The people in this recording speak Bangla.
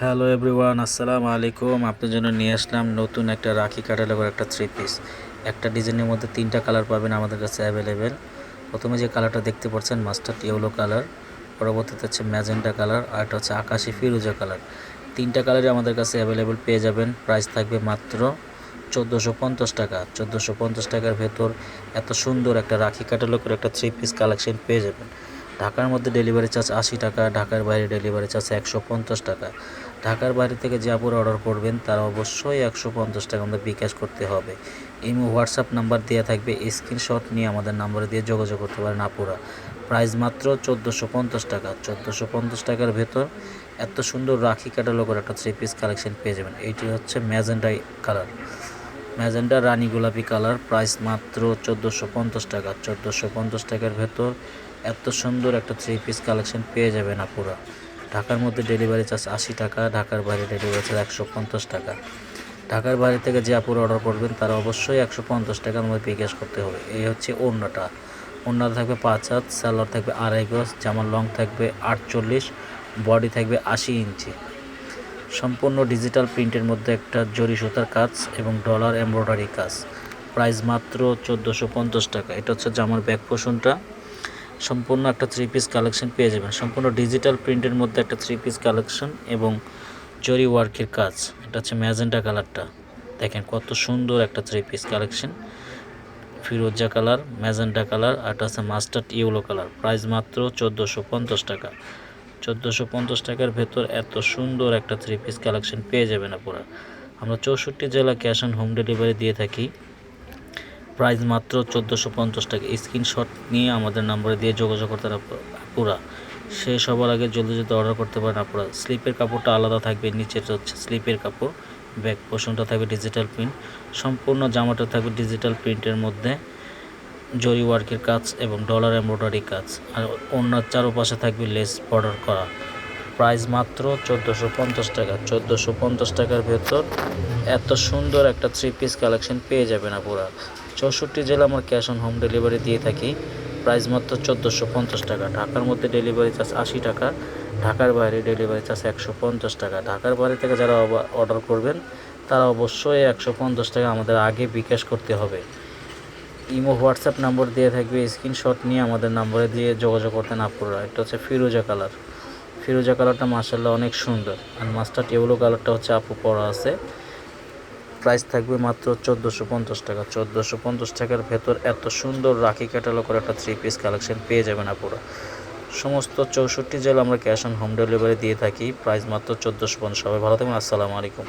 হ্যালো এভরিওয়ান আসসালামু আলাইকুম আপনার জন্য নিয়ে আসলাম নতুন একটা রাখি ক্যাটালগের একটা থ্রি পিস একটা ডিজাইনের মধ্যে তিনটা কালার পাবেন আমাদের কাছে অ্যাভেলেবেল প্রথমে যে কালারটা দেখতে পাচ্ছেন মাস্টার্ড ইয়েলো কালার পরবর্তীতে হচ্ছে ম্যাজেন্টা কালার আর একটা হচ্ছে আকাশি ফিরোজা কালার তিনটা কালারই আমাদের কাছে অ্যাভেলেবেল পেয়ে যাবেন। প্রাইস থাকবে মাত্র চোদ্দোশো পঞ্চাশ টাকা। চোদ্দোশো পঞ্চাশ টাকার ভেতর এত সুন্দর একটা রাখি ক্যাটালগের একটা থ্রি পিস কালেকশন পেয়ে যাবেন। ঢাকার মধ্যে ডেলিভারি চার্জ আশি টাকা, ঢাকার বাইরে ডেলিভারি চার্জ একশো পঞ্চাশ টাকা। ঢাকার বাইরে থেকে যে আপুরা অর্ডার করবেন, তারা অবশ্যই একশো পঞ্চাশ টাকা আমাদের বিকাশ করতে হবে। ইমো হোয়াটসঅ্যাপ নাম্বার দেওয়া থাকবে, স্ক্রিনশট নিয়ে আমাদের নাম্বারে দিয়ে যোগাযোগ করতে পারেন আপুরা। প্রাইস মাত্র চোদ্দোশো পঞ্চাশ টাকা। চোদ্দোশো পঞ্চাশ টাকার ভেতর এত সুন্দর রাখি ক্যাটালগের একটা থ্রি পিস কালেকশন পেয়ে যাবেন। এইটি হচ্ছে ম্যাজেন্ডাই কালার। ম্যাজেন্ডা রানী গোলাপি কালার। প্রাইস মাত্র চোদ্দোশো পঞ্চাশ টাকা। চোদ্দোশো পঞ্চাশ টাকার ভেতর এত সুন্দর একটা থ্রি পিস কালেকশন পেয়ে যাবেন আপুরা। ঢাকার মধ্যে ডেলিভারি চার্জ আশি টাকা, ঢাকার বাইরে ডেলিভারি চার্জ একশো পঞ্চাশ টাকা। ঢাকার বাইরে থেকে যে আপুরা অর্ডার করবেন, তারা অবশ্যই একশো পঞ্চাশ টাকার মধ্যে বিকাশ করতে হবে। এই হচ্ছে ওড়নাটা। ওড়নাটা থাকবে পাঁচ হাত স্যালোয়ার থাকবে আড়াই গজ, জামার লং থাকবে আটচল্লিশ বডি থাকবে আশি ইঞ্চি। সম্পূর্ণ ডিজিটাল প্রিন্টের মধ্যে একটা জরি সুতার কাজ এবং ডলার এমব্রয়ডারি কাজ। প্রাইস মাত্র চোদ্দোশো পঞ্চাশ টাকা। এটা হচ্ছে জামার ব্যাক পোষণটা সম্পূর্ণ একটা থ্রি পিস কালেকশন পেয়ে যাবেন। সম্পূর্ণ ডিজিটাল প্রিন্টের মধ্যে একটা থ্রি পিস কালেকশন এবং জরি ওয়ার্কের কাজ। এটা হচ্ছে ম্যাজেন্টা কালারটা দেখেন কত সুন্দর একটা থ্রি পিস কালেকশন ফিরোজা কালার ম্যাজেন্টা কালার আর হচ্ছে মাস্টার্ড ইয়েলো কালার প্রাইস মাত্র চোদ্দোশো পঞ্চাশ টাকা। চোদ্দোশো পঞ্চাশ টাকার ভেতর এত সুন্দর একটা থ্রি পিস কালেকশন পেয়ে যাবেন আপনারা। আমরা চৌষট্টি জেলা ক্যাশ অন হোম ডেলিভারি দিয়ে থাকি। প্রাইস মাত্র চোদ্দোশো পঞ্চাশ টাকা। স্ক্রিনশট নিয়ে আমাদের নাম্বারে দিয়ে যোগাযোগ করতে পুরা সে সবার আগে জলদি জলদি অর্ডার করতে পারেন আপনারা স্লিপের কাপড়টা আলাদা থাকবে, নিচের হচ্ছে স্লিপের কাপড়। ব্যাক পোষণটা থাকবে ডিজিটাল প্রিন্ট সম্পূর্ণ জামাটা থাকবে ডিজিটাল প্রিন্টের মধ্যে। জরি ওয়ার্কের কাজ এবং ডলার এমব্রয়ডারি কাজ। আর অন্য চারোপাশে থাকবে লেস বর্ডার করা। প্রাইস মাত্র চোদ্দোশো পঞ্চাশ টাকা। চোদ্দোশো পঞ্চাশ টাকার ভেতর এত সুন্দর একটা থ্রি পিস কালেকশন পেয়ে যাবেন আপনারা চৌষট্টি জেলা আমার ক্যাশ অন হোম ডেলিভারি দিয়ে থাকি। প্রাইস মাত্র চোদ্দোশো পঞ্চাশ টাকা। ঢাকার মধ্যে ডেলিভারি চার্জ আশি টাকা, ঢাকার বাইরে ডেলিভারি চার্জ একশো পঞ্চাশ টাকা। ঢাকার বাইরে থেকে যারা অর্ডার করবেন, তারা অবশ্যই একশো পঞ্চাশ টাকা আমাদের আগে বিকাশ করতে হবে। ইমো, হোয়াটসঅ্যাপ নম্বর দিয়ে থাকবে স্ক্রিনশট নিয়ে আমাদের নম্বরে দিয়ে যোগাযোগ করতেন আপুরা এটা হচ্ছে ফিরোজা কালার ফিরোজা কালারটা মার্শাল্লাহ অনেক সুন্দর। আর মাস্টার টেবুলো কালারটা হচ্ছে আপু পরা আছে। প্রাইস থাকবে মাত্র চোদ্দোশো পঞ্চাশ টাকা। চোদ্দোশো পঞ্চাশ টাকার ভেতর এত সুন্দর রাখি ক্যাটালগের একটা থ্রি পিস কালেকশন পেয়ে যাবেন আপুরা। সমস্ত চৌষট্টি জেলা আমরা ক্যাশ অন হোম ডেলিভারি দিয়ে থাকি। প্রাইস মাত্র চোদ্দোশো পঞ্চাশ। সবাই ভালো থাকবেন। আসসালামু আলাইকুম।